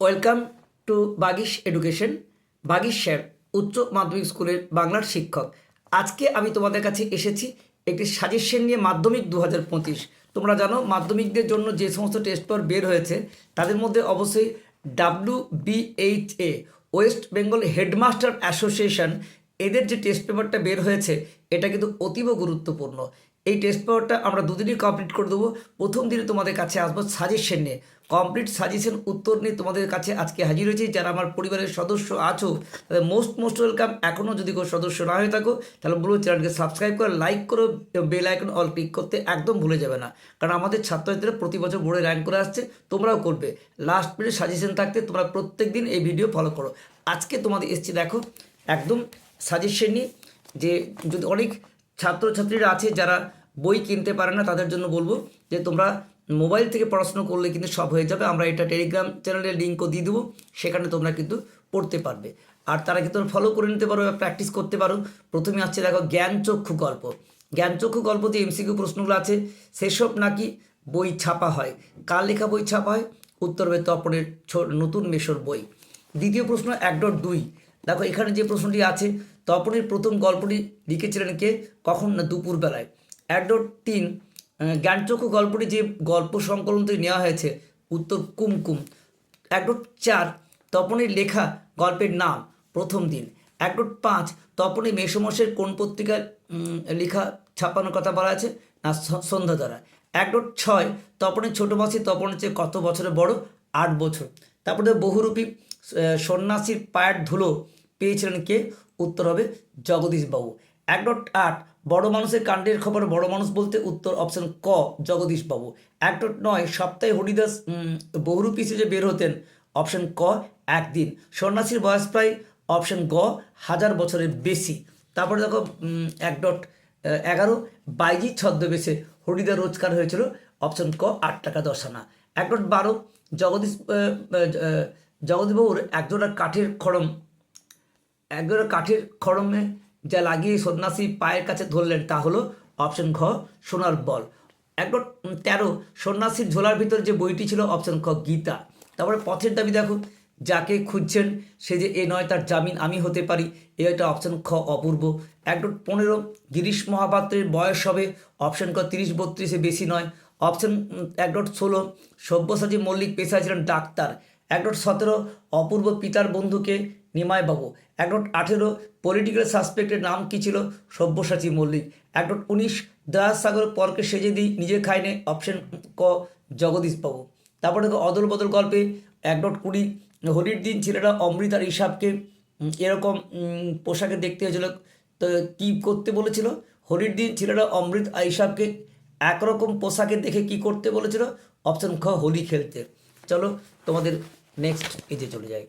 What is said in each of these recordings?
Welcome to Bagish education Bagish sir উচ্চ মাধ্যমিক স্কুলের বাংলার শিক্ষক। আজকে আমি তোমাদের কাছে এসেছি একটি সাজেশন নিয়ে মাধ্যমিক দু হাজার পঁচিশ। তোমরা জানো, মাধ্যমিকদের জন্য যে সমস্ত টেস্ট পেপার বের হয়েছে, তাদের মধ্যে অবশ্যই W BHA West Bengal headmaster association, এদের যে টেস্ট পেপারটা বের হয়েছে, এটা কিন্তু অতীব গুরুত্বপূর্ণ। এই টেস্ট পেপারটা আমরা দুদিনই কমপ্লিট করে দেবো। প্রথম দিনে তোমাদের কাছে আসব সাজেশন নিয়ে। কমপ্লিট সাজেশন উত্তর নিয়ে তোমাদের কাছে আজকে হাজির হয়েছি। যারা আমার পরিবারের সদস্য আছো, তাদের মোস্ট মোস্ট ওয়েলকাম এখনও যদি কোনো সদস্য না হয়ে থাকো, তাহলে বলব চ্যানেলকে সাবস্ক্রাইব করে লাইক করো বেল আইকন অল ক্লিক করতে একদম ভুলে যাবে না। কারণ আমাদের ছাত্রছাত্রীরা প্রতি বছর বোর্ডে র্যাঙ্ক করে আসছে, তোমরাও করবে। লাস্ট মিনিট সাজেশন থাকতে তোমরা প্রত্যেক দিন এই ভিডিও ফলো করো। আজকে তোমাদের এসছি, দেখো, একদম সাজেশন নিয়ে যে যদি অনেক ছাত্রছাত্রীরা আছে, যারা বই কিনতে পারে না, তাদের জন্য বলব যে তোমরা মোবাইল থেকে পড়াশোনা করলে কিন্তু সব হয়ে যাবে। আমরা এটা টেলিগ্রাম চ্যানেলের লিঙ্কও দিয়ে দেবো। সেখানে তোমরা কিন্তু পড়তে পারবে। আর তারা কিন্তু ফলো করে নিতে পারো প্র্যাকটিস করতে পারো। প্রথমে আসছে দেখো জ্ঞানচক্ষু গল্প। জ্ঞানচক্ষু গল্প যে এমসিকিউ প্রশ্নগুলো আছে। সেসব নাকি বই ছাপা হয়। কার লেখা বই ছাপা হয়? উত্তর হবে তপনের নতুন মেশর বই। দ্বিতীয় প্রশ্ন এক ডট দুই। দেখো এখানে যে প্রশ্নটি আছে, তপনের প্রথম গল্পটি লিখেছিলেন কে? কখন? না দুপুরবেলায়। এক ডট তিন। জ্ঞানচক্ষু গল্পটি যে গল্প সংকলন থেকে নেওয়া হয়েছে উত্তর কুমকুম। এক ডট চার তপনের লেখা গল্পের নাম প্রথম দিন। এক ডট পাঁচ তপনে মেসমসের কোন পত্রিকার উম, লেখা ছাপানোর কথা বলা আছে? না স- সন্ধ্যা দ্বারা। এক ডট ছয় তপনের ছোটো মাসি তপনের চেয়ে কত বছরের বড়? আট বছর। তারপরে বহুরূপী সন্ন্যাসীর পায়ের ধুলো পেয়েছিলেন কে? উত্তর হবে জগদীশবাবু। এক ডট আট বড় মানুষের কাণ্ডের খবর বড় মানুষ বলতে উত্তর অপশন ক, জগদীশবাবু। এক ডট নয়, সপ্তাহে হরিদাস বহুরূপী হিসেবে বের হতেন। অপশন ক, একদিন। সন্ন্যাসীর বয়স প্রায়, অপশন গ, হাজার বছরের বেশি। তারপরে দেখো এক ডট এগারো, বাইজি ছদ্মবেশে হরিদা রোজগার হয়েছিল। অপশন ক, আট টাকা দশ আনা। এক ডট বারো, জগদীশ জগদীশবাবুর একজোড়া কাঠের খড়ম একজোড়া কাঠের খড়মে যা লাগিয়ে সন্ন্যাসী পায়ের কাছে ধরলেন, তা হলো অপশন ঘ, সোনার বল। এক তেরো, সন্ন্যাসীর ঝোলার ভিতর যে বইটি ছিল, অপশন খ গীতা। তারপরে পথের দাবি দেখো, যাকে খুঁজছেন, সে যে এ নয়, তার জামিন আমি হতে পারি, এ একটা অপশন খ, অপূর্ব। এক ডট পনেরো, গিরিশ মহাপাত্রের বয়স হবে, অপশন ক তিরিশ, বত্রিশে বেশি নয়। অপশন এক ডট ষোলো, সব্যসাচী মল্লিক পেশায় ছিলেন ডাক্তার। এক ডট সতেরো, অপূর্ব পিতার বন্ধুকে নিমাইবাবু। এক ডট আঠেরো পলিটিক্যাল সাসপেক্টের নাম কী ছিল? সব্যসাচী মল্লিক। এক ডট উনিশ দয়াস সাগর পরকে সেজে দিই নিজে খাইনে অপশন ক জগদীশবাবু তারপরে দেখো অদল বদল গল্পে এক ডট কুড়ি হোলির দিন ছেলেরা অমৃত আর ইসাবকে উম, এরকম পোশাকে দেখতে হয়েছিল। তো কী করতে বলেছিল? হোলির দিন ছেলেরা অমৃত আর ইসাবকে একরকম পোশাকে দেখে কি করতে বলেছিল? অপশন খ হোলি খেলতে। চলো তোমাদের নেক্সট এজে চলে যাই।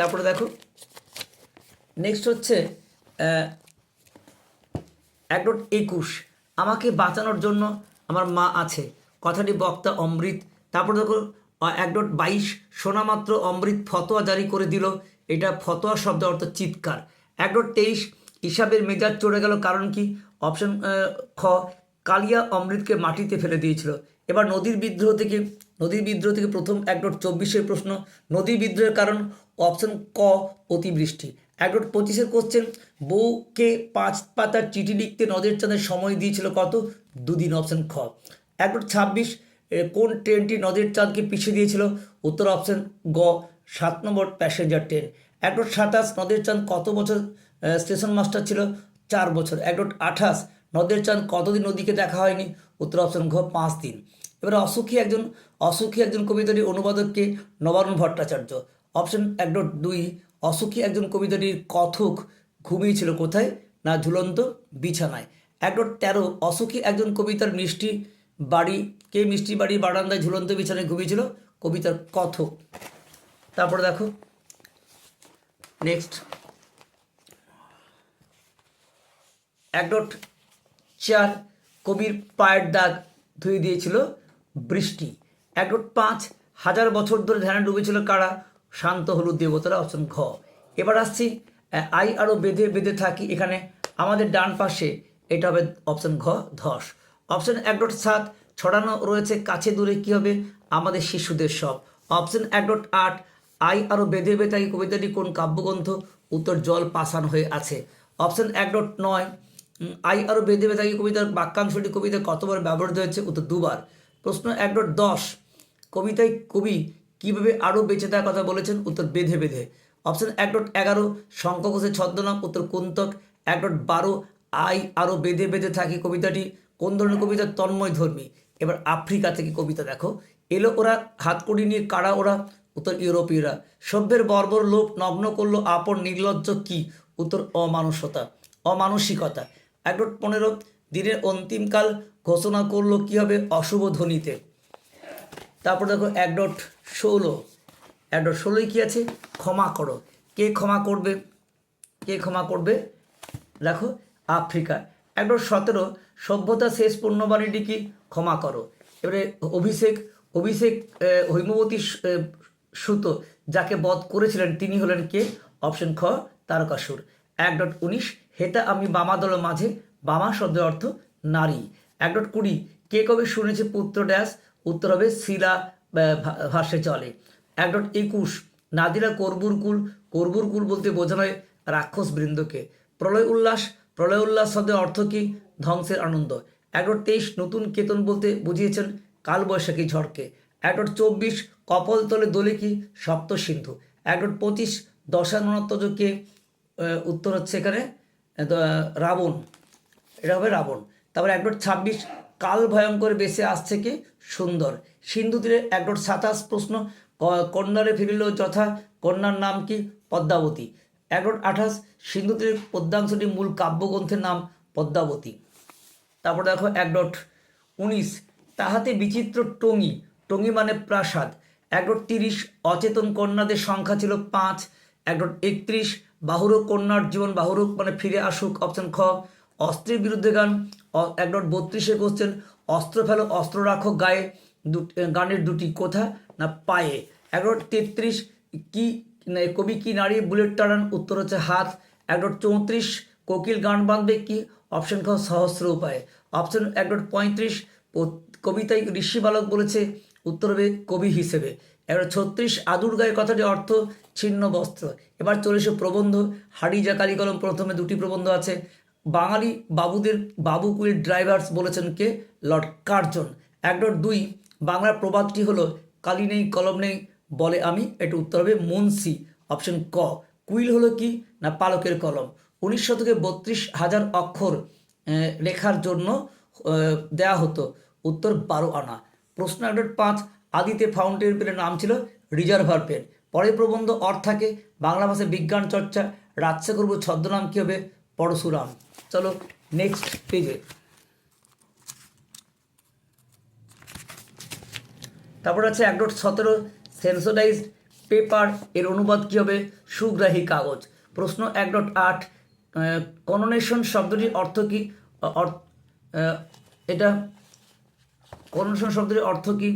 তারপরে দেখো নেক্সট হচ্ছে এক ডট একুশ। আমাকে বাঁচানোর জন্য আমার মা আছে। কথাটি বক্তা অমৃত। তারপর দেখো এক ডট বাইশ শোনামাত্র অমৃত ফতোয়া জারি করে দিল। এটা ফতোয়া শব্দ অর্থ চিৎকার। এক ডট তেইশ, হিসাবের মেজাজ চড়ে গেল কারণ কি? অপশন খ, কালিয়া অমৃতকে মাটিতে ফেলে দিয়েছিল। এবার নদীর বিদ্রোহ থেকে, নদীর বিদ্রোহ থেকে প্রথম এক ডট চব্বিশের প্রশ্ন। নদীর বিদ্রোহের কারণ অপশন ক, অতিবৃষ্টি। এক ডট পঁচিশের কোশ্চেন বউকে পাঁচ পাতার চিঠি লিখতে নদের চাঁদের সময় দিয়েছিল কত? দুদিন অপশন খ। এক ডট ছাব্বিশ কোন ট্রেনটি নদের চাঁদকে পিছিয়ে দিয়েছিল? উত্তর অপশন গ, সাত নম্বর প্যাসেঞ্জার ট্রেন এক ডট সাতাশ নদের চাঁদ কত বছর স্টেশন মাস্টার ছিল? চার বছর। এক ডট আঠাশ নদের চাঁদ কতদিন নদীকে দেখা হয়নি? উত্তর অপশন ঘ, পাঁচ দিন। এবারে অসুখী একজন অসুখী একজন কবিতাটি অনুবাদককে নবারুণ ভট্টাচার্য। অপশন এক ডট দুই, অসুখী একজন কবিতাটির কথক ঘুমিয়েছিল কোথায়? না ঝুলন্ত বিছানায়। এক ডট তেরো, অসুখী একজন কবিতার মিষ্টি বাড়ি, কে মিষ্টি বাড়ি বারান্দায় ঝুলন্ত বিছানায় ঘুমিয়েছিল? কবিতার কথক। তারপরে দেখো। নেক্সট। এক ডট চার, কবির পায়ের দাগ ধুয়ে দিয়েছিল বৃষ্টি। এক ডট পাঁচ, হাজার বছর ধরে ধ্যানে ডুবেছিল কারা? শান্ত হলুদ দেবতারা অপশন ঘ। এবার আসছি আই আরও বেঁধে বেঁধে থাকি এখানে। আমাদের ডান পাশে এটা হবে অপশন ঘ, ধস। অপশন এক ডট সাত, ছড়ানো রয়েছে কাছে দূরে কী হবে? আমাদের শিশুদের সব। অপশন এক ডট আট, আই আরও বেঁধে বেঁধে থাকি কবিতাটি কোন কাব্যগ্রন্থ? উত্তর জল পাষাণ হয়ে আছে। অপশন এক ডট নয় আই আরও বেঁধে বেঁধে থাকি কবিতার বাক্যাংশটি কবিতা কতবার ব্যবহৃত হয়েছে? উত্তর দুবার। প্রশ্ন এক ডট দশ, কবিতায় কবি কীভাবে আরও বেঁচে থাকার কথা বলেছেন? উত্তর বেঁধে বেঁধে। অপশন এক ডট এগারো ঘোষের ছদ্মনাম। উত্তর কুন্তক এক ডট বারো, আই আরও বেঁধে বেঁধে থাকি কবিতাটি। কোন ধরনের কবিতা? তন্ময় ধর্মী। এবার আফ্রিকা থেকে কবিতা দেখো। এলো ওরা, হাতকড়ি নিয়ে কারা ওরা। উত্তর ইউরোপীয়রা, সভ্যের বর্বর লোক নগ্ন করল আপন নির্লজ্জ কি? উত্তর অমানুষতা, অমানসিকতা। এক ডট পনেরো, দিনের অন্তিমকাল ঘোষণা করল কী হবে অশুভ ধ্বনিতে। তারপর দেখো এক ডট ষোলো। ডট ষোলোই কী আছে? ক্ষমা করো। কে ক্ষমা করবে? কে ক্ষমা করবে? দেখো, আফ্রিকা। ডট সতেরো, সভ্যতা শেষ পূর্ণবাণীটি কি? ক্ষমা করো। এবারে অভিষেক অভিষেক হৈমবতী সুত যাকে বধ করেছিলেন, তিনি হলেন কে? অপশন খ, তারকাসুর। এক ডট উনিশ, হেতা আমি বামা দল মাঝে, বামা শব্দের অর্থ নারী। এক ডট কুড়ি, কে কবে শুনেছে পুত্র ড্যাশ? উত্তর হবে শিলা ভাষ্যে চলে। এক ডট একুশ, নাদিরা করবুর কুল করবুর কুল বলতে বোঝানো হয় রাক্ষস বৃন্দকে। প্রলয় উল্লাস প্রলয় উল্লাস শব্দের অর্থ কী? ধ্বংসের আনন্দ। এক ডট তেইশ, নতুন কেতন বলতে বুঝিয়েছেন কালবৈশাখী ঝড়কে। এক ডট চব্বিশ, কপল তলে দোলে কি? সপ্ত সিন্ধু। এক ডট পঁচিশ দশাননত্বকে উত্তর হচ্ছে এখানে রাবণ। এটা হবে রাবণ। তারপর এক ডট ছাব্বিশ কাল ভয়ঙ্কর বেশে আসছে কি? সুন্দর। সিন্ধু তীরে এক ডট সাতাশ প্রশ্ন কন্যারে ফিরিল যথা, কন্যার নাম কি? পদ্মাবতী। এক ডট আঠাশ, সিন্ধু তীরের পদ্মাংশটি মূল কাব্যগ্রন্থের নাম পদ্মাবতী। তারপর দেখো এক ডট উনিশ, তাহাতে বিচিত্র টঙ্গি। টঙ্গি মানে প্রাসাদ। এক ডট তিরিশ, অচেতন কন্যাদের সংখ্যা ছিল পাঁচ। এক ডট একত্রিশ বাহুরক কন্যার জীবন বাহুরক মানে ফিরে আসুক, অপশন খ, অস্ত্রের বিরুদ্ধে গান। এক ডট বত্রিশে কোশ্চেন অস্ত্র ফেলো, অস্ত্র রাখো গায়ে গানের দুটি কোথা? না, পায়ে। এক ডট তেত্রিশ, কি কবি কি নারী? বুলেট টানান, উত্তর হচ্ছে হাত। এক ডট চৌত্রিশ, কোকিল গান বাঁধবে কি? অপশন খ সহস্র উপায়ে। অপশন এক ডট পঁয়ত্রিশ কবিতায় ঋষি বালক বলেছে, উত্তর হবে কবি হিসেবে। এবার ছত্রিশ, আদুর গায়ে কথাটি অর্থ ছিন্ন বস্ত্র। এবার চলে এসে প্রবন্ধ হাড়িজা কালিকলম প্রথমে দুটি প্রবন্ধ আছে। বাঙালি বাবুদের, বাবু কুইল ড্রাইভার্স বলেছেন কে? Lord Curzon. এক ডট দুই, বাংলার প্রবাদটি হলো, কালি নেই, কলম নেই, বলে আমি, এটা উত্তর হবে মুন্সি, অপশন ক। কুইল হলো কি? না পালকের কলম। উনিশ শতকে বত্রিশ হাজার অক্ষর লেখার জন্য দেয়া হতো। উত্তর বারো আনা। প্রশ্ন এক ডট পাঁচ, আদিতে ফাউন্টেন পেনের নাম ছিল রিজার্ভার পেন। পরে প্রবন্ধ অর্থাকে, বাংলা ভাষায় বিজ্ঞান চর্চা রাজশে করব ছদ্মনাম কী হবে? পরশুরাম। চলো নেক্সট পেজে তারপর আছে এক ডট সতেরো সেন্সোডাইজড পেপার এর অনুবাদ কী হবে? সুগ্রাহী কাগজ। প্রশ্ন এক ডট আট কনোনেশন শব্দটির অর্থ কী? এটা কনোনেশন শব্দটির অর্থ কী?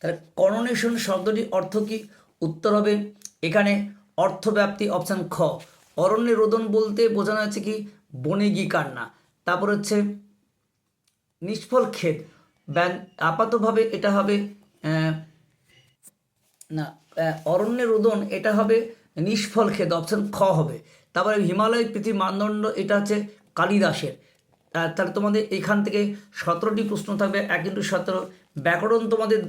তাহলে কনোনেশন শব্দটির অর্থ কী? উত্তর হবে, এখানে অর্থব্যাপ্তি অপশান খ। অরণ্যে রোদন বলতে বোঝানো হচ্ছে কি? বনেগি কান্না। তারপর হচ্ছে নিষ্ফল ক্ষেত। ব্যান, আপাতভাবে এটা হবে না অরণ্যের রোদন, এটা হবে নিষ্ফল ক্ষেত, অপশন খ হবে। তারপরে হিমালয় পৃথিবীর মানদণ্ড, এটা হচ্ছে কালিদাসের। তাহলে তোমাদের এখান থেকে সতেরোটি প্রশ্ন থাকবে, এক ইন্টু সতেরো। ব্যাকরণ তোমাদের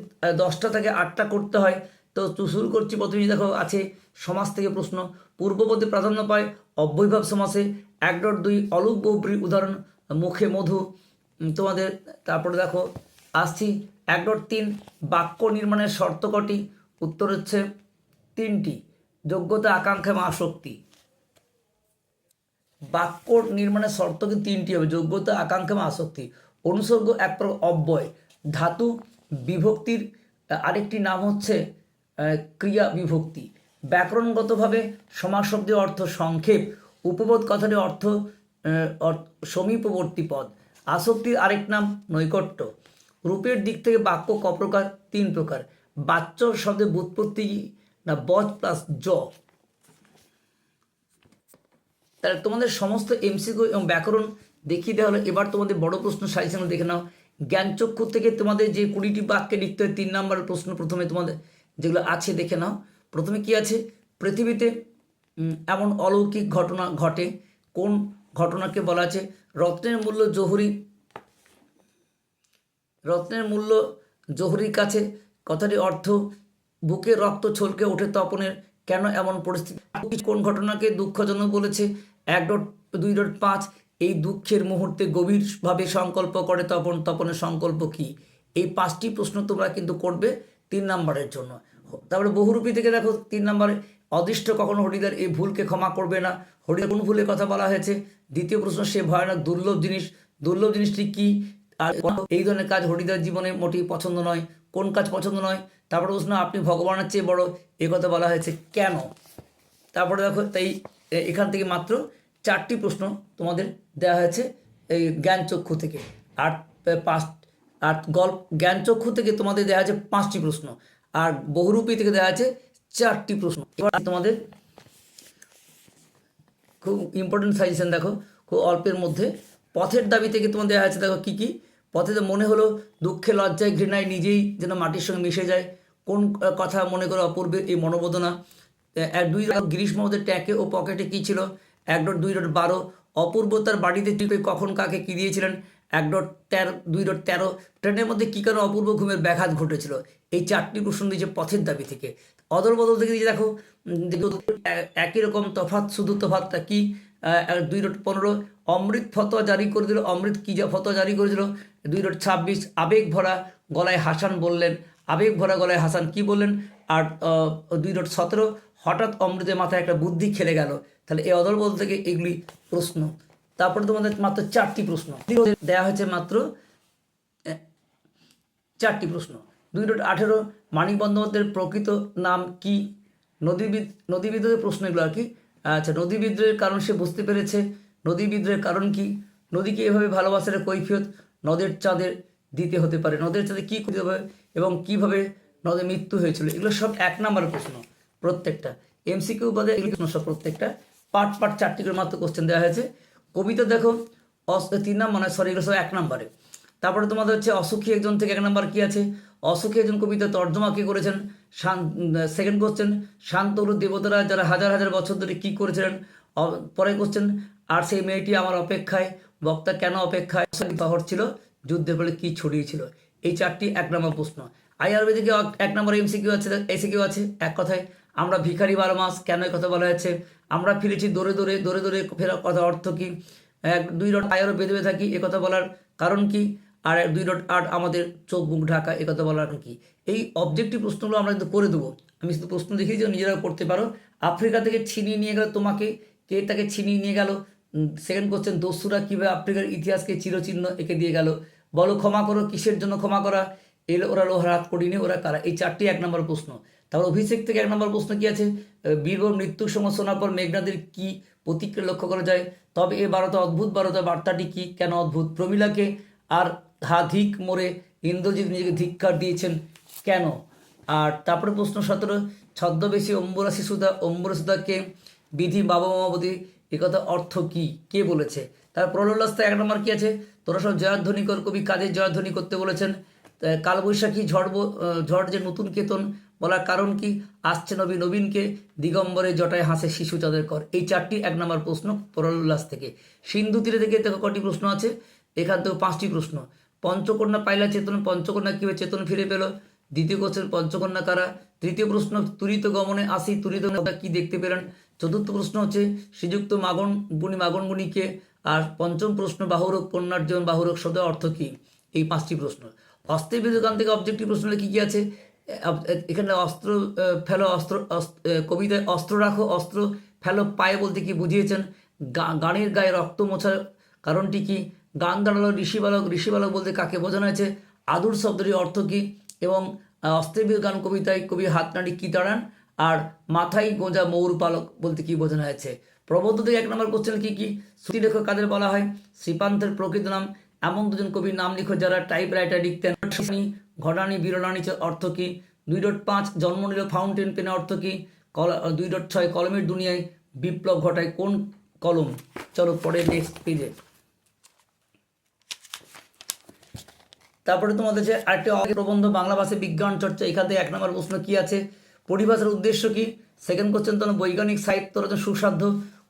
দশটা থেকে আটটা করতে হয়। তো শুরু করছি, প্রথমেই দেখো আছে সমাজ থেকে প্রশ্ন। পূর্ববর্তী প্রাধান্য পায় অব্যয়ভাব সমাসে এক ডট দুই অলুক বৌপ্রী উদাহরণ, মুখে মধু তোমাদের, তারপরে দেখো, আসছি, এক ডট তিন, বাক্য নির্মাণের শর্ত কটি? উত্তর হচ্ছে তিনটি, যোগ্যতা, আকাঙ্ক্ষা এবং আসক্তি। বাক্য নির্মাণের শর্ত কি তিনটি হবে, যোগ্যতা, আকাঙ্ক্ষা এবং আসক্তি। অনুসর্গ এক প্রকার অব্যয়, ধাতু বিভক্তির আরেকটি নাম হচ্ছে ক্রিয়া বিভক্তি। ব্যাকরণগতভাবে সমাজ শব্দের অর্থ সংক্ষেপ উপবোধ কথাটির অর্থ, সমীপবর্তী পদ। আসক্তির আরেক নাম নৈকট্য। রূপের দিক থেকে বাক্য ক প্রকার, তিন প্রকার। বাচ্য শব্দের বুৎপত্তি না বজ প্লাস জ। তাহলে তোমাদের সমস্ত এমসিকিউ এবং ব্যাকরণ দেখিয়ে দেওয়া হলো। এবার তোমাদের বড় প্রশ্ন সাজেশন দেখে নাও। জ্ঞানচক্ষু থেকে তোমাদের যে কুড়িটি বাক্যে লিখতে হয়, তিন নম্বরের প্রশ্ন প্রথমে তোমাদের যেগুলো আছে দেখে নাও। প্রথমে কি আছে? পৃথিবীতে এমন অলৌকিক ঘটনা ঘটে। কোন ঘটনাকে বলা আছে? রত্নের মূল্য জহুরি। রত্নের মূল্য জহুরির কাছে কথাটি অর্থ, বুকে রক্ত ছলকে ওঠে তপনের কেন এমন পরিস্থিতি? কোন ঘটনাকে দুঃখজনক বলেছে? এক ডট, দুই ডট পাঁচ, এই দুঃখের মুহূর্তে গভীরভাবে সংকল্প করে তপন। তপনের সংকল্প কি? এই পাঁচটি প্রশ্ন তোমরা কিন্তু করবে তিন নম্বরের জন্য। তারপরে বহুরূপী থেকে দেখো, তিন নম্বরে অদৃষ্ট কখনো হরিদার এই ভুলকে ক্ষমা করবে না। হরিদার কোন ভুলের কথা বলা হয়েছে? দ্বিতীয় প্রশ্ন, সে ভয়ানক দুর্লভ জিনিস। দুর্লভ জিনিসটি কি? আর এই ধরনের কাজ হরিদার জীবনে মোটেই পছন্দ নয়। কোন কাজ পছন্দ নয়? তারপরে প্রশ্ন, আপনি ভগবানের চেয়ে বড় এ কথা বলা হয়েছে কেন? তারপরে দেখো, তাই এখান থেকে মাত্র চারটি প্রশ্ন তোমাদের দেওয়া হয়েছে এই জ্ঞানচক্ষু থেকে। আর পাঁচ আর গল্প জ্ঞানচক্ষু থেকে তোমাদের দেওয়া আছে পাঁচটি প্রশ্ন। আর বহুরূপী থেকে দেওয়া আছে চারটি প্রশ্ন। এবার তোমাদের খুব ইম্পর্টেন্ট সাজেশন দেখো খুব অল্পের মধ্যে। পথের দাবি থেকে তোমার দেওয়া আছে দেখো কী কী? পথে মনে হলো দুঃখে লজ্জায় ঘৃণায় নিজেই যেন মাটির সঙ্গে মিশে যায়। কোন কথা মনে করে অপূর্বের এই মনোবেদনা আহ, এক দুই ডট গ্রীষ্মদের ট্যাঁকে ও পকেটে কী ছিল? এক ডট দুই ডট বারো। অপূর্ব তার বাড়িতে টিপে কখন কাকে কী দিয়েছিলেন? এক ডট তেরো দুই ডট তেরো। ট্রেনের মধ্যে কী কারণে অপূর্ব ঘুমের ব্যাঘাত ঘটেছিল? এই চারটি প্রশ্ন দিয়েছে পথের দাবি থেকে। অদল বদল থেকে দিয়েছে দেখো একই রকম তফাৎ, শুধু তফাতটা কি? দুই ডট পনেরো, অমৃত ফতোয়া জারি করে দিল, অমৃত কি যা ফতোয়া জারি করেছিল দুই ডট ছাব্বিশ, আবেগ ভরা গলায় হাসান বললেন। আবেগ ভরা গলায় হাসান কি বললেন? আর দুই ডট সতেরো, হঠাৎ অমৃতের মাথায় একটা বুদ্ধি খেলে গেল। তাহলে এই অদল বদল থেকে এগুলি প্রশ্ন। তারপরে তোমাদের মাত্র চারটি প্রশ্ন। দেওয়া হয়েছে মাত্র চারটি প্রশ্ন। দুই ডট আঠেরো মানিক বন্দ্যোপাধ্যায়ের প্রকৃত নাম কি? নদী বিদ- নদী বিদ্রোহের প্রশ্ন এগুলো আর কি। আচ্ছা নদী বিদ্রোহের কারণ সে বুঝতে পেরেছে। নদী বিদ্রোহের কারণ কি? নদীকে এভাবে ভালোবাসার কৈফিয়ত নদের চাঁদের দিতে হতে পারে। নদের চাঁদে কী করতে হবে এবং কীভাবে নদের মৃত্যু হয়েছিল? এগুলো সব এক নম্বর প্রশ্ন প্রত্যেকটা। এমসিকিউ বাদে এগুলো সব প্রত্যেকটা। পার্ট পার্ট চারটি করে মাত্র কোশ্চেন দেওয়া হয়েছে। কবিতা দেখো তিন নাম মানে সরি এগুলো সব এক নম্বরে। তারপরে তোমাদের হচ্ছে অসুখী একজন থেকে এক নম্বর কি আছে? অসুখী একজন কবিতা তর্জমা কী করেছেন? সেকেন্ড কোশ্চেন শান্তরু দেবতারা যারা হাজার হাজার বছর ধরে কী করেছিলেন? পরে কোশ্চেন আর সেই মেয়েটি আমার অপেক্ষায়। বক্তা কেন অপেক্ষায়? শহর ছিল। যুদ্ধের ফলে কি ছড়িয়েছিল? এই চারটি এক নম্বর প্রশ্ন। আইআরবেদিকে এক নম্বর এমসিকিউ আছে? এসিকিউ আছে? এক কথায়, আমরা ভিখারি বারো মাস কেন এই কথা বলা হয়েছে? আমরা ফিরেছি দৌড়ে দৌড়ে দৌড়ে দৌড়ে ফেরার কথা অর্থ কী? এক দুই ডট আয়ারও বেঁধে থাকি কথা বলার কারণ কি? আর দুই ডট আট আমাদের চোখ, মুখ ঢাকা একথা বলার কারণ কি? এই অবজেক্টিভ প্রশ্নগুলো আমরা কিন্তু করে দেবো। আমি শুধু প্রশ্ন দেখিয়ে যে নিজেরা করতে পারো। আফ্রিকা থেকে ছিনিয়ে নিয়ে গেল তোমাকে, কে তাকে ছিনিয়ে নিয়ে গেল? সেকেন্ড কোশ্চেন দস্যুরা কীভাবে আফ্রিকার ইতিহাসকে চিরচিহ্ন এঁকে দিয়ে গেল? বলো, ক্ষমা করো, কিসের জন্য ক্ষমা করা? এলো ওরা লোহার হাত করিনি ওরা কারা? এই চারটি এক নম্বর প্রশ্ন। তারপর অভিষেক থেকে এক নম্বর প্রশ্ন কী আছে? বীরবর মৃত্যুর সময় শোনার পর মেঘনাদের কি প্রতিক্রিয়া লক্ষ্য করা যায়? তবে এ বারোটা অদ্ভুত, বারোটা বার্তাটি কী? কেন অদ্ভুত? প্রমিলাকে আর হা ধিক মোড়ে ইন্দ্রজিৎ নিজেকে ধিক্কার দিয়েছেন। কেন? আর তারপরে প্রশ্ন সতেরো, ছদ্মবেশী অম্বরা শিশুদা অম্বরা শিশুদাকে বিধি বাবা মামাবতী একথা অর্থ কি? কে বলেছে? তার প্রললাস্তা এক নম্বর কি আছে? তোরা সব জয়ধ্বনি কর, কবি কাজের জয়ধ্বনি করতে বলেছেন। কালবৈশাখী ঝড় ঝড় যে নতুন কেতন বলার কারণ কি? আসছে নবী নবীনকে, দিগম্বরে জটায় হাসে শিশু চাঁদের কর। এই চারটি এক নম্বর প্রশ্ন প্রলুল্লাস থেকে। সিন্ধু তীরে থেকে কটি প্রশ্ন আছে। এখান থেকে পাঁচটি প্রশ্ন। পঞ্চকন্যা পাইলা চেতন, পঞ্চকন্যা কীভাবে চেতন ফিরে পেল। দ্বিতীয় কোশ্চেন পঞ্চকন্যা কারা? তৃতীয় প্রশ্ন, তুরিত গমনে আসি, তুরিত কি দেখতে পেলেন? চতুর্থ প্রশ্ন হচ্ছে, শ্রীযুক্ত মাগন বুনি মাগন বুনিকে আর পঞ্চম প্রশ্ন, বাহুরক জীবন বাহুরক শব্দের অর্থ কী? এই পাঁচটি প্রশ্ন। অস্ত্রের বিদ্যুৎ থেকে অবজেক্টিভ প্রশ্ন কী কী আছে? এখানে অস্ত্র, ফেলো অস্ত্র কবিতায় অস্ত্র রাখো, অস্ত্র ফেলো পায়ে বলতে কি বুঝিয়েছেন? গানের গায়ে রক্ত মোছার কারণটি কি? গান দাঁড়াল ঋষিবালক ঋষিবালক বলতে কাকে বোঝানো হয়েছে? আদুর শব্দটির অর্থ কী? এবং আহ, গান কবিতায় কবি হাত নাড়ি কী দাঁড়ান? আর মাথায় গোঁজা মৌর পালক বলতে কি বোঝানো হয়েছে? প্রবন্ধ থেকে এক নম্বর কোশ্চেন কী কি? শ্রুতিলেখক কাদের বলা হয়? শ্রীপান্তের প্রকৃত নাম। এমন দুজন কবির নাম লিখো যারা টাইপ রাইটার লিখতেন ঘটানি বিরলানি অর্থ কী? দুই ডট পাঁচ জন্ম নিল ফাউন্টেন পেনের অর্থ কী? কল দুই ডট ছয় কলমের দুনিয়ায় বিপ্লব ঘটায় কোন কলম? চলো পরে নেক্সট পেজে তারপরে তোমাদের যে আরেকটি প্রবন্ধ, বাংলা ভাষায় বিজ্ঞান চর্চা, এখান থেকে এক নম্বর প্রশ্ন কি আছে? পরিভাষার উদ্দেশ্য কি? সেকেন্ড কোশ্চেন তোমার বৈজ্ঞানিক সাহিত্য রচনা সুসাধ্য।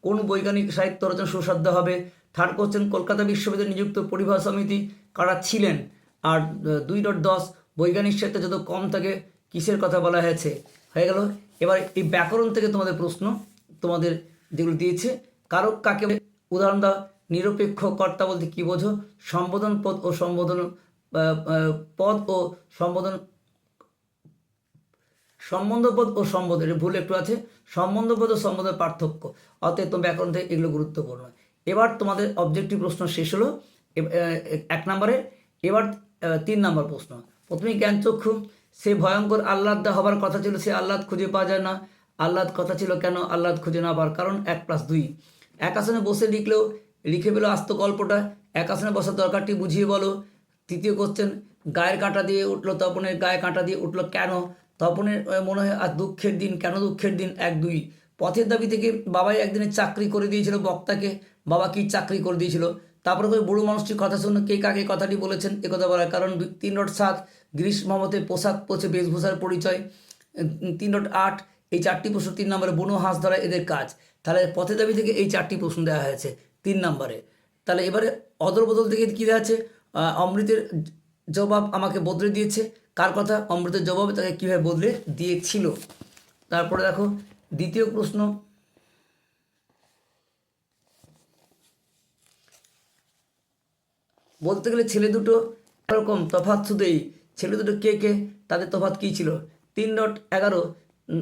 কোন বৈজ্ঞানিক সাহিত্য রচনা সুসাধ্য হবে? থার্ড কোশ্চেন কলকাতা বিশ্ববিদ্যালয়ে নিযুক্ত পরিভাষা সমিতি কারা ছিলেন? আর দুই ডট দশ, বৈজ্ঞানিক সাহিত্য যত কম থাকে, কিসের কথা বলা হয়েছে? হয়ে গেল। এবার এই ব্যাকরণ থেকে তোমাদের প্রশ্ন, তোমাদের যেগুলো দিয়েছে কারক কাকে উদাহরণ দাও, নিরপেক্ষ কর্তা বলতে কি বোঝো? সম্বোধন পদ ও সম্বোধন পদ ও সম্বোধন, সম্বন্ধপদ ও সম্বোধন ভুল একটু আছে। সম্বন্ধপদ ও সম্বোধনের পার্থক্য। অতএব তো ব্যাকরণ থেকে এগুলো গুরুত্বপূর্ণ। এবার তোমাদের অবজেক্টিভ প্রশ্ন শেষ হলো। এক নম্বরে, এবার তিন নম্বর প্রশ্ন। প্রথমে জ্ঞানচক্ষু, সে ভয়ঙ্কর আহ্লাদ হবার কথা ছিল, সে আহ্লাদ খুঁজে পাওয়া যায় না। আহ্লাদ কথা ছিল, কেন আহ্লাদ খুঁজে না পাওয়ার? কারণ এক প্লাস দুই। এক আসনে বসে লিখলেও, লিখে পেল আস্ত গল্পটা। এক আসনে বসার দরকারটি বুঝিয়ে বলো। তৃতীয় কোশ্চেন গায়ের কাঁটা দিয়ে উঠল তপনের, গায়ে কাঁটা দিয়ে উঠল কেন? তপনের মনে হয় আর দুঃখের দিন, কেন দুঃখের দিন? এক, দুই। পথের দাবি থেকে বাবাই একদিনে চাকরি করে দিয়েছিল বক্তাকে। বাবা কি চাকরি করে দিয়েছিল? তারপরে ওই বুড়ো মানুষটির কথা শুনে কে কাকে কথাটি বলেছেন, এ কথা বলার কারণ তিন ডট সাত গ্রীষ্ম মমতে পোশাক পছে বেশভূষার পরিচয়। তিন ডট আট, এই চারটি প্রশ্ন তিন নম্বরে বুনো হাঁস ধরা এদের কাজ। তাহলে পথের দাবি থেকে এই চারটি প্রশ্ন দেওয়া হয়েছে তিন নম্বরে। তাহলে এবারে অদল বদল থেকে কী দেওয়া আছে? অমৃতের জবাব আমাকে বদলে দিয়েছে। কার কথা? অমৃতের জবাব তাকে কীভাবে বদলে দিয়েছিল? তারপরে দেখো, দ্বিতীয় প্রশ্ন। বলতে গেলে ছেলে দুটো এরকম তফাৎ শুধুই। ছেলে দুটো কে কে? তাদের তফাৎ কী ছিল? তিন ডট এগারো।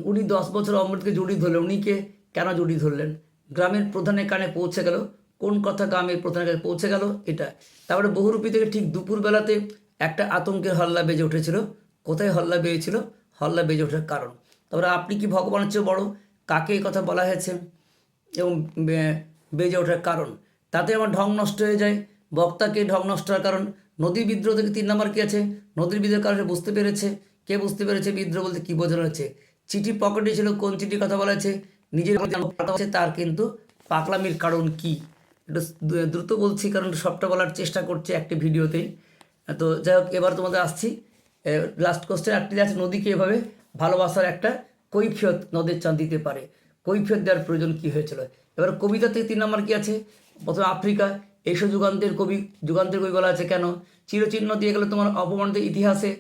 উনি দশ বছর অমৃতকে জড়িয়ে ধরলেন। উনি কে? কেন জড়িয়ে ধরলেন? গ্রামের প্রধানের কানে পৌঁছে গেল। কোন কথা গ্রামের প্রধানের কাছে পৌঁছে গেল এটা। তারপরে বহুরূপী থেকে ঠিক দুপুরবেলাতে একটা আতঙ্কের হল্লা বেজে উঠেছিল। কোথায় হল্লা বেজেছিল? হল্লা বেজে ওঠার কারণ। তারপরে আপনি কি ভগবানের চেয়ে বড়? কাকে এই কথা বলা হয়েছে? এবং বেজে ওঠার কারণ। তাতে আমার ঢং নষ্ট হয়ে যায়। বক্তাকে ঢং নষ্ট হওয়ার কারণ। নদীর বিদ্রোহ থেকে তিন নম্বর কী আছে? নদীর বিদ্রোহের কারণে বুঝতে পেরেছে। কে বুঝতে পেরেছে বিদ্রোহ বলতে কী বোঝানো হচ্ছে চিঠি পকেটে ছিল, কোন চিঠির কথা বলা হয়েছে? নিজের কথা তার কিন্তু পাকলামির কারণ কি? একটু দ্রুত বলছি কারণ সবটা বলার চেষ্টা করছি একটি ভিডিওতেই। তো যাই হোক, এবার তোমাদের আসছি। লাস্ট কোশ্চেন একটি আছে, নদীকে এভাবে ভালোবাসার একটা কৈফিয়ত নদের চাঁদ দিতে পারে। কৈফিয়ত দেওয়ার প্রয়োজন কী হয়েছিল? এবার কবিতা থেকে তিন নম্বর কী আছে? প্রথমে আফ্রিকা, এসো যুগান্তের কবি যুগান্তের কবি বলা আছে কেন? চিরচিহ্ন দিয়ে গেলো তোমার অপমানিত ইতিহাসে।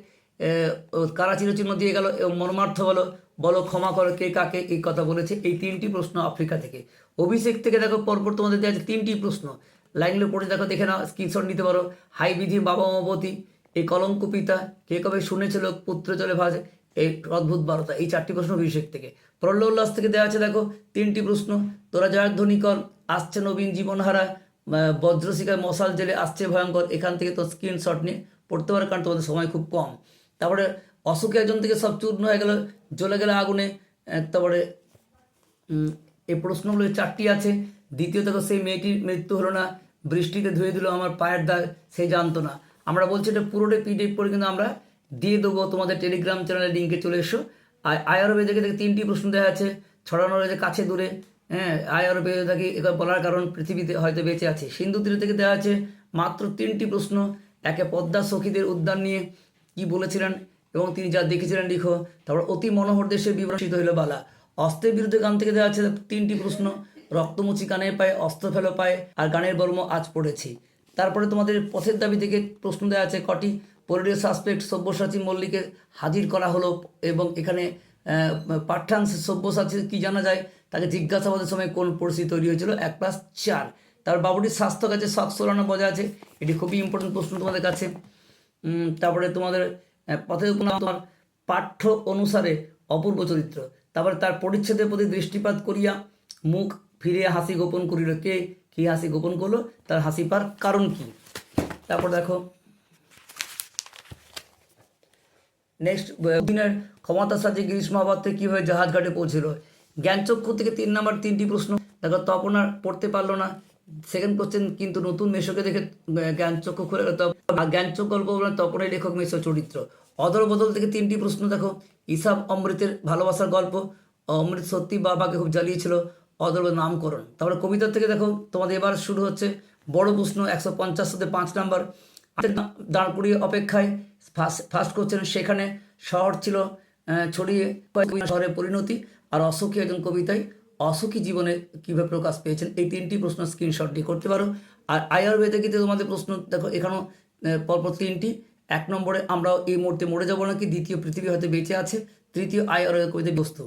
কারা চিরচিহ্ন দিয়ে গেল? এবং মর্মার্থ বলো। বলো, ক্ষমা করো কে কাকে? এই কথা বলেছে এই তিনটি প্রশ্ন আফ্রিকা থেকে। অভিষেক থেকে দেখো পরপর তোমাদের দেওয়া আছে তিনটি প্রশ্ন। লাইনগুলো পড়ে দেখো, দেখে নাও স্ক্রিনশট নিতে পারো। হাই বিধি বাবা মমবতী এই কলঙ্ক পিতা, কে কবে শুনেছিল পুত্র চলে ভাসে এই অদ্ভুত বার্তা এই চারটি প্রশ্ন অভিষেক থেকে। প্রল্ল উল্লাস থেকে দেওয়া আছে দেখো, তিনটি প্রশ্ন। তোরা জয়ের ধ্বনি কর, আসছে নবীন জীবনহারা বজ্রশিকায় মশাল জেলে আসছে ভয়ঙ্কর, এখান থেকে তো স্ক্রিনশট নিয়ে পড়তে পারে, কারণ তোমাদের সময় খুব কম। তারপরে অসুখে একজন থেকে সব চূর্ণ হয়ে গেল, জ্বলে গেলে আগুনে তারপরে এই প্রশ্নগুলো চারটি আছে। দ্বিতীয় দেখো, সেই মেয়েটির মৃত্যু হলো না, বৃষ্টিতে ধুয়ে দিল আমার পায়ের দাগ, সে জানতো না। আমরা বলছি এটা পুরোটাই পিডিএফ করে কিন্তু আমরা দিয়ে দেবো তোমাদের টেলিগ্রাম চ্যানেলের লিঙ্কে চলে এসো। আর থেকে থেকে তিনটি প্রশ্ন দেওয়া আছে, ছড়ানো রয়েছে কাছে দূরে। হ্যাঁ আয়ারবে থেকে এবার বলার কারণ পৃথিবীতে হয়তো বেঁচে আছে। সিন্ধু তীরে থেকে দেওয়া আছে মাত্র তিনটি প্রশ্ন, একে পদ্মা সখীদের উদ্যান নিয়ে কি বলেছিলেন এবং তিনি যা দেখেছিলেন, লিখো। তারপর অতি মনোহর দেশে বিভ্রষিত হইল বালা। অস্ত্রের বিরুদ্ধে গান থেকে দেওয়া আছে তিনটি প্রশ্ন। রক্তমুচি কানের পায়ে, অস্ত্র ফেলো পায়ে, আর গানের বর্ম আজ পড়েছি। তারপরে তোমাদের পথের দাবি থেকে প্রশ্ন দেওয়া আছে কটি। পরিডীয় সাসপেক্ট সব্যসাচী মল্লিকে হাজির করা হলো এবং এখানে পাঠ্যাংশে সব্যসাচী কি জানা যায়? তাকে জিজ্ঞাসাবাদের সময় কোন পরিস্থিতি তৈরি হয়েছিল? এক প্লাস চার। তারপর বাবুটির স্বাস্থ্য কাছে শখ সোলানো বজায় আছে? এটি খুবই ইম্পর্টেন্ট প্রশ্ন তোমাদের কাছে। তারপরে তোমাদের পথের তোমার পাঠ্য অনুসারে অপূর্ব চরিত্র। তারপরে তার পরিচ্ছেদের প্রতি দৃষ্টিপাত করিয়া মুখ ফিরিয়া হাসি গোপন করিল। কে? কি হাসি গোপন করল? তার হাসি পার কারণ কি? তারপর দেখো। নেক্সট দিনের ক্ষমতার সাথে গ্রীষ্মাবাদ থেকে কীভাবে জাহাজ ঘাটে পৌঁছিল? জ্ঞানচক্ষু থেকে তিন নম্বর তিনটি প্রশ্ন। দেখো তপন আর পড়তে পারল না। সেকেন্ড কোশ্চেন কিন্তু নতুন মেশোকে দেখে জ্ঞানচক্ষু খুলে গেল। জ্ঞানচক্ষু গল্প বলেন তপনের লেখক মেশো চরিত্র অদল বদল থেকে তিনটি প্রশ্ন দেখো। ইসাব অমৃতের ভালোবাসার গল্প, অমৃত সত্যি বাবাকে খুব জ্বালিয়েছিল, অদল নামকরণ। তারপরে কবিতা থেকে দেখো, তোমাদের এবার শুরু হচ্ছে বড় প্রশ্ন, একশো পঞ্চাশ সাথে পাঁচ নাম্বার। দাঁড় করিয়ে অপেক্ষায় ফার্স্ট ফার্স্ট করছেন সেখানে শহর ছিল ছড়িয়ে শহরের পরিণতি। আর অসুখী একজন কবিতায় অসুখী জীবনে কীভাবে প্রকাশ পেয়েছেন? এই তিনটি প্রশ্ন স্ক্রিনশট দিয়ে করতে পারো। আর আয়ুর্বেদিকে তোমাদের প্রশ্ন দেখো, এখানেও পরপর তিনটি। এক নম্বরে আমরাও এই মুহূর্তে মরে যাব নাকি? দ্বিতীয় পৃথিবী হয়তো বেঁচে আছে। তৃতীয় আয়ুর্বেদ কবিতা বস্তু।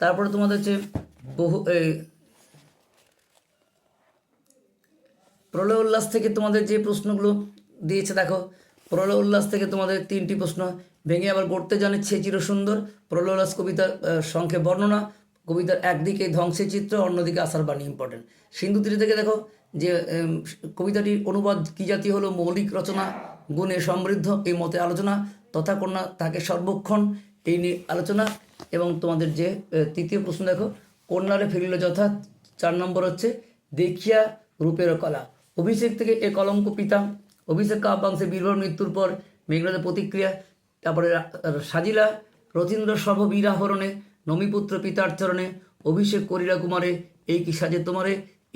তারপরে তোমাদের হচ্ছে বহু প্রলয় উল্লাস থেকে তোমাদের যে প্রশ্নগুলো দিয়েছে, দেখো। প্রলয় উল্লাস থেকে তোমাদের তিনটি প্রশ্ন। ভেঙে আবার গড়তে জানে ছে চির সুন্দর প্রলয় উল্লাস কবিতার সংক্ষেপ বর্ণনা। কবিতার একদিকে ধ্বংসের চিত্র, অন্যদিকে আসার বাণী ইম্পর্টেন্ট সিন্ধু তীরে থেকে দেখো যে কবিতাটির অনুবাদ কী জাতি হলো? মৌলিক রচনা। গুণে সমৃদ্ধ এই মতে আলোচনা তথা কন্যা তাকে সর্বক্ষণ এই নিয়ে আলোচনা এবং তোমাদের যে তৃতীয় প্রশ্ন দেখো, কন্যারে ফিরিল যথা চার নম্বর হচ্ছে, দেখিয়া রূপের কলা। অভিষেক থেকে এ কলঙ্ক পিতা, অভিষেক কাব্যাংশে বীরভর মৃত্যুর পর মেঘনাথের প্রতিক্রিয়া, তারপরে সাজিলা, রথীন্দ্র সর্ববীরাহরণে, নমিপুত্র পিতার চরণে, অভিষেক করিলা কুমারে, এই কি সাজে তোমারে?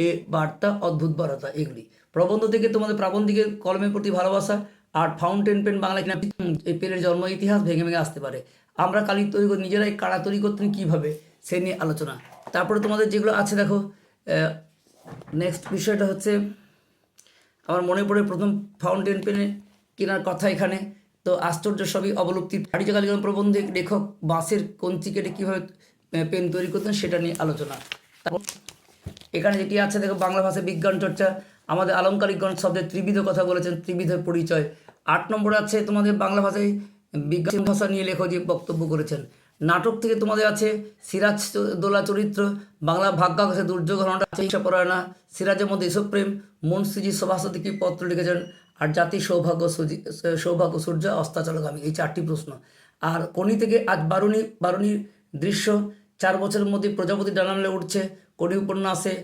এ বার্তা অদ্ভুত বার্তা এগুলি। প্রবন্ধ থেকে তোমাদের প্রাবন্ধিকের কলমের প্রতি ভালোবাসা আর ফাউন্টেন পেন বাংলা কিনা এই পেনের জন্ম ইতিহাস ভেঙে ভেঙে আসতে পারে। আমরা কালি তৈরি নিজেরাই কাড়া তৈরি করতেন কীভাবে, সে নিয়ে আলোচনা। তারপরে তোমাদের যেগুলো আছে দেখো নেক্সট বিষয়টা হচ্ছে, আমার মনে পড়ে প্রথম ফাউন্টেন পেনে কেনার কথা এখানে। তো আশ্চর্য সবই অবলুপ্তি কালিগণ প্রবন্ধে লেখক বাঁশের কঞ্চি কেটে কীভাবে পেন তৈরি করতেন সেটা নিয়ে আলোচনা। তারপর এখানে যেটি আছে দেখো, বাংলা ভাষায় বিজ্ঞান চর্চা। আমাদের আলংকারিকগণ শব্দের ত্রিবিধ কথা বলেছেন, ত্রিবিধের পরিচয়। আট নম্বর আছে তোমাদের বাংলা ভাষায় বিজ্ঞান ভাষা নিয়ে লেখক যে বক্তব্য করেছেন। নাটক থেকে তোমাদের আছে সিরাজ দোলা চরিত্র, বাংলা ভাগ্যাকাশে দুর্যোগ ঘটনাটা চেষ্টা পরায়ণা, সিরাজের মধ্যে এসব প্রেম মনসিজি সভাসতী কি পত্র লিখেছেন, আর জাতি সৌভাগ্য সৌভাগ্য সূর্য অস্তাচলগামী এই চারটি প্রশ্ন। আর কোনি থেকে আজ বারুণী বারুণীর দৃশ্য, চার বছরের মধ্যে প্রজাপতি ডানামলে উঠছে কোনি উপন্যাসে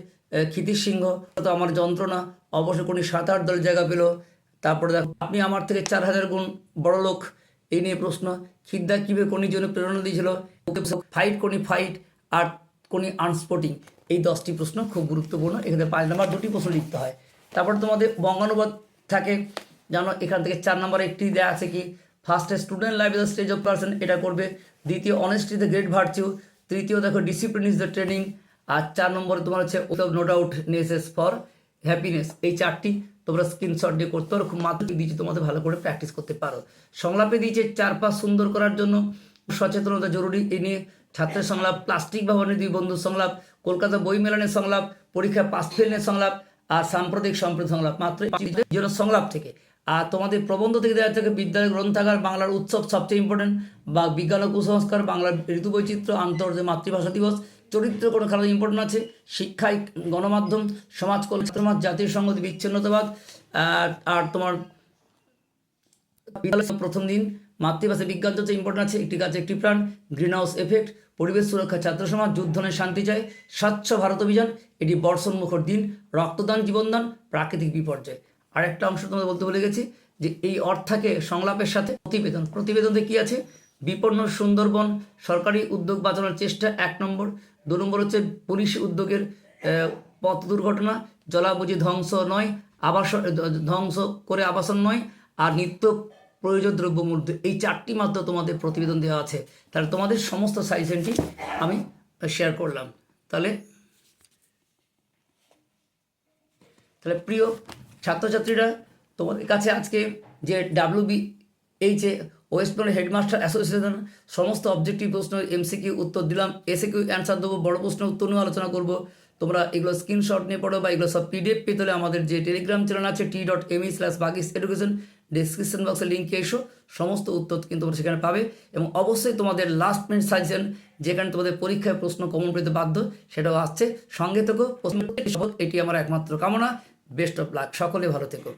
ক্ষিতির সিংহ, তো আমার যন্ত্রণা, অবশ্য কোনি সাত আট দল জায়গা পেল তারপরে দেখো, আপনি আমার থেকে চার হাজার গুণ বড় লোক, এই নিয়ে প্রশ্ন। খিদ্দা কীভাবে কোনির জন্য প্রেরণা দিয়েছিল? ফাইট কোনি ফাইট আর কোনি আনস্পোর্টিং এই দশটি প্রশ্ন খুব গুরুত্বপূর্ণ। এখানে পাঁচ নাম্বার দুটি প্রশ্ন লিখতে হয়। তারপর তোমাদের বঙ্গানুবাদ থাকে, জানো, এখান থেকে চার নম্বর একটি দেওয়া আছে কি? ফার্স্টে student life the stage of person এটা করবে। দ্বিতীয় অনেস্টি দ্য গ্রেট ভার্চিউ তৃতীয়, দেখো ডিসিপ্লিন ইজ দ্য ট্রেনিং আর চার নম্বরে তোমার হচ্ছে no doubt necessary for happiness এই চারটি তোমরা স্ক্রিনশট দিয়ে করতে পারো, খুব মাত্র দিয়েছি, তোমাদের ভালো করে প্র্যাকটিস করতে পারো। সংলাপে দিয়েছে চার পাঁচ সুন্দর করার জন্য সচেতনতা জরুরি। এই নিয়ে ছাত্রের সংলাপ, প্লাস্টিক ভবনের দুই বন্ধুর সংলাপ, কলকাতা বই মেলানের সংলাপ, পরীক্ষা পাস ফেলের সংলাপ, আর সাম্প্রতিক সম্প্রতি সংলাপ। মাত্র জন্য সংলাপ থেকে। আর তোমাদের প্রবন্ধ থেকে দেওয়া থেকে বিদ্যালয় গ্রন্থাগার, বাংলার উৎসব সবচেয়ে ইম্পর্টেন্ট বা বিজ্ঞান ও কুসংস্কার, বাংলার ঋতু বৈচিত্র্য আন্তর্জাতিক মাতৃভাষা দিবস চরিত্র কোনো খেলা ইম্পর্টেন্ট আছে, শিক্ষায় গণমাধ্যম, সমাজ কল্যাণ, জাতীয় সংগতি, বিচ্ছিন্নতাবাদ, আর তোমার বিদ্যালয়ের প্রথম দিন মাতৃভাষা বিজ্ঞান চর্চা ইম্পর্টেন্ট আছে, একটি গাছ একটি প্রাণ গ্রিন হাউস এফেক্ট পরিবেশ সুরক্ষা, ছাত্র সমাজ যুদ্ধনের শান্তি চায় স্বচ্ছ ভারত অভিযান, এটি বর্ষণমুখর দিন, রক্তদান, জীবনদান, প্রাকৃতিক বিপর্যয়। আরেকটা অংশ তোমাদের বলতে ভুলে গেছি, যে এই অর্থাকে সংলাপের সাথে প্রতিবেদন, প্রতিবেদনতে কি আছে? বিপন্ন সুন্দরবন সরকারি উদ্যোগ বাঁচানোর চেষ্টা এক নম্বর। দু নম্বর হচ্ছে পুলিশ উদ্যোগের পথ দুর্ঘটনা, জলাবুঝি ধ্বংস নয় আবাসন ধ্বংস করে আবাসন নয়, আর নিত্য প্রয়োজন দ্রব্য মূল্য এই চারটি মাত্র তোমাদের প্রতিবেদন দেওয়া আছে। তাহলে তোমাদের সমস্ত সাজেশনটি আমি শেয়ার করলাম। তাহলে তাহলে প্রিয় ছাত্রছাত্রীরা, তোমাদের কাছে আজকে যে ডাব্লিউবি এই যে ওয়েস্ট বেঙ্গল হেডমাস্টার অ্যাসোসিয়েশন, সমস্ত অবজেক্টিভ প্রশ্ন এমসিকিউ উত্তর দিলাম এসে কিউ অ্যান্সার দেবো, বড় প্রশ্নের উত্তর নিয়ে আলোচনা করব। তোমরা এগুলো স্ক্রিনশট নিয়ে পড়ো বা এগুলো সব পিডিএফ পেতে হলে আমাদের যে টেলিগ্রাম চ্যানেল আছে T dot ME slash Bagish education description বক্সে লিঙ্কে এসো, সমস্ত উত্তর কিন্তু তোমরা সেখানে পাবে। এবং অবশ্যই তোমাদের লাস্ট মিনিট সাজেশন যেখানে তোমাদের পরীক্ষায় প্রশ্ন কমন পেতে বাধ্য, সেটাও আসছে। সঙ্গে থেকো এটি আমার একমাত্র কামনা। বেস্ট অফ লাক সকলে ভালো থেকো।